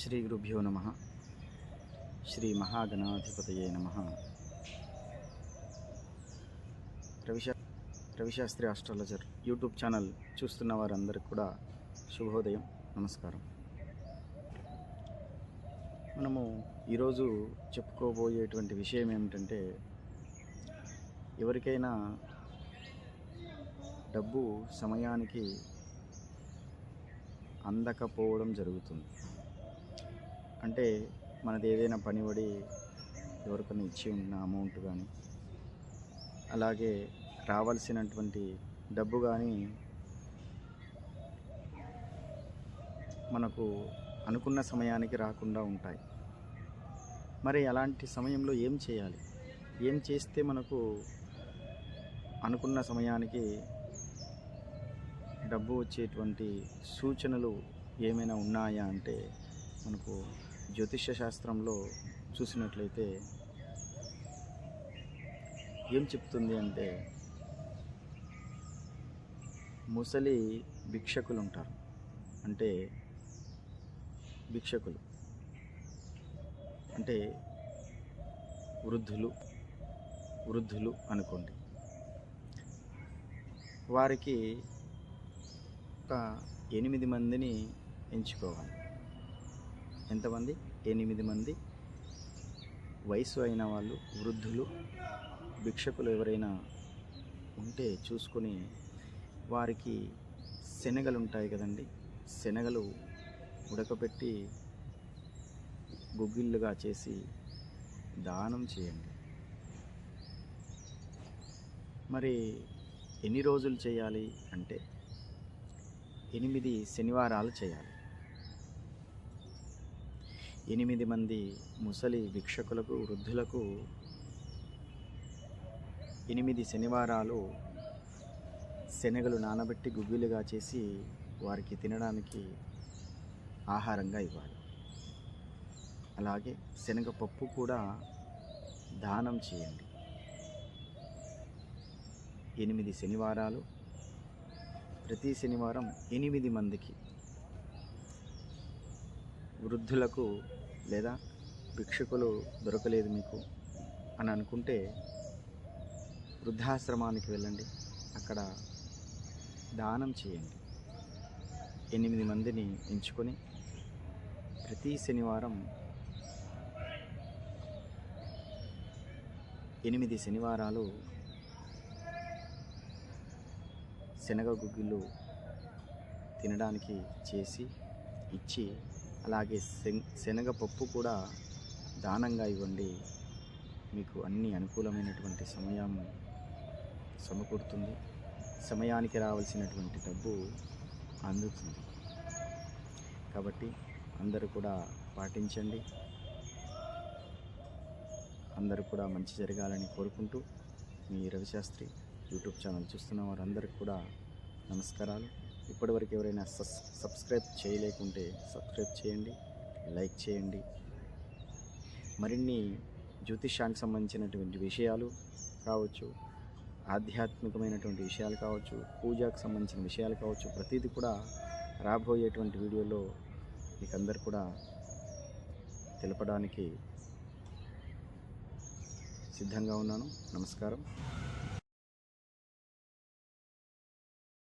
శ్రీ గురుభ్యో నమ. శ్రీ మహాగణాధిపతయే నమ. రవిశా రవిశాస్త్రి ఆస్ట్రాలజర్ యూట్యూబ్ ఛానల్ చూస్తున్న వారందరికీ కూడా శుభోదయం నమస్కారం. మనము ఈరోజు చెప్పుకోబోయేటువంటి విషయం ఏమిటంటే ఎవరికైనా డబ్బు సమయానికి అందకపోవడం జరుగుతుంది. అంటే మనది ఏదైనా పనిబడి ఎవరికైనా ఇచ్చి ఉన్న అమౌంట్ కానీ అలాగే రావాల్సినటువంటి డబ్బు కానీ మనకు అనుకున్న సమయానికి రాకుండా ఉంటాయి. మరి అలాంటి సమయంలో ఏం చేయాలి? ఏం చేస్తే మనకు అనుకున్న సమయానికి డబ్బు వచ్చేటువంటి సూచనలు ఏమైనా ఉన్నాయా అంటే మనకు జ్యోతిష్య శాస్త్రంలో చూసినట్లయితే ఏం చెప్తుంది అంటే ముసలి భిక్షకులు ఉంటారు అంటే భిక్షకులు. అంటే వృద్ధులు వృద్ధులు అనుకోండి. వారికి ఒక ఎనిమిది మందిని ఎంచుకోవాలి. ఎంతమంది? ఎనిమిది మంది. వయసు అయిన వాళ్ళు వృద్ధులు భిక్షకులు ఎవరైనా ఉంటే చూసుకొని వారికి శనగలు ఉంటాయి కదండి. శనగలు ఉడకపెట్టి గుగ్గిళ్ళుగా చేసి దానం చేయండి. మరి ఎన్ని రోజులు చేయాలి అంటే ఎనిమిది శనివారాలు చేయాలి. ఎనిమిది మంది ముసలి భిక్షకులకు వృద్ధులకు ఎనిమిది శనివారాలు శనగలు నానబెట్టి గుగ్గిలుగా చేసి వారికి తినడానికి ఆహారంగా ఇవ్వాలి. అలాగే శనగపప్పు కూడా దానం చేయండి. ఎనిమిది శనివారాలు ప్రతి శనివారం ఎనిమిది మందికి వృద్ధులకు లేదా భిక్షకులు దొరకలేదు మీకు అని అనుకుంటే వృద్ధాశ్రమానికి వెళ్ళండి. అక్కడ దానం చేయండి. ఎనిమిది మందిని ఎంచుకొని ప్రతి శనివారం ఎనిమిది శనివారాలు శనగ గుగ్గిళ్ళు తినడానికి చేసి ఇచ్చి అలాగే శనగపప్పు కూడా దానంగా ఇవ్వండి. మీకు అన్ని అనుకూలమైనటువంటి సమయం సమకూరుతుంది. సమయానికి రావాల్సినటువంటి డబ్బు అందుతుంది. కాబట్టి అందరూ కూడా పాటించండి. అందరూ కూడా మంచి జరగాలని కోరుకుంటూ మీ రవిశాస్త్రి యూట్యూబ్ ఛానల్ చూస్తున్న వారందరికీ కూడా నమస్కారాలు. ఇప్పటివరకు ఎవరైనా సస్ సబ్స్క్రైబ్ చేయలేకుంటే సబ్స్క్రైబ్ చేయండి లైక్ చేయండి. మరిన్ని జ్యోతిష్యానికి సంబంధించినటువంటి విషయాలు కావచ్చు ఆధ్యాత్మికమైనటువంటి విషయాలు కావచ్చు పూజకు సంబంధించిన విషయాలు కావచ్చు ప్రతిదీ కూడా రాబోయేటువంటి వీడియోలో మీకు అందరు కూడా తెలపడానికి సిద్ధంగా ఉన్నాను. నమస్కారం.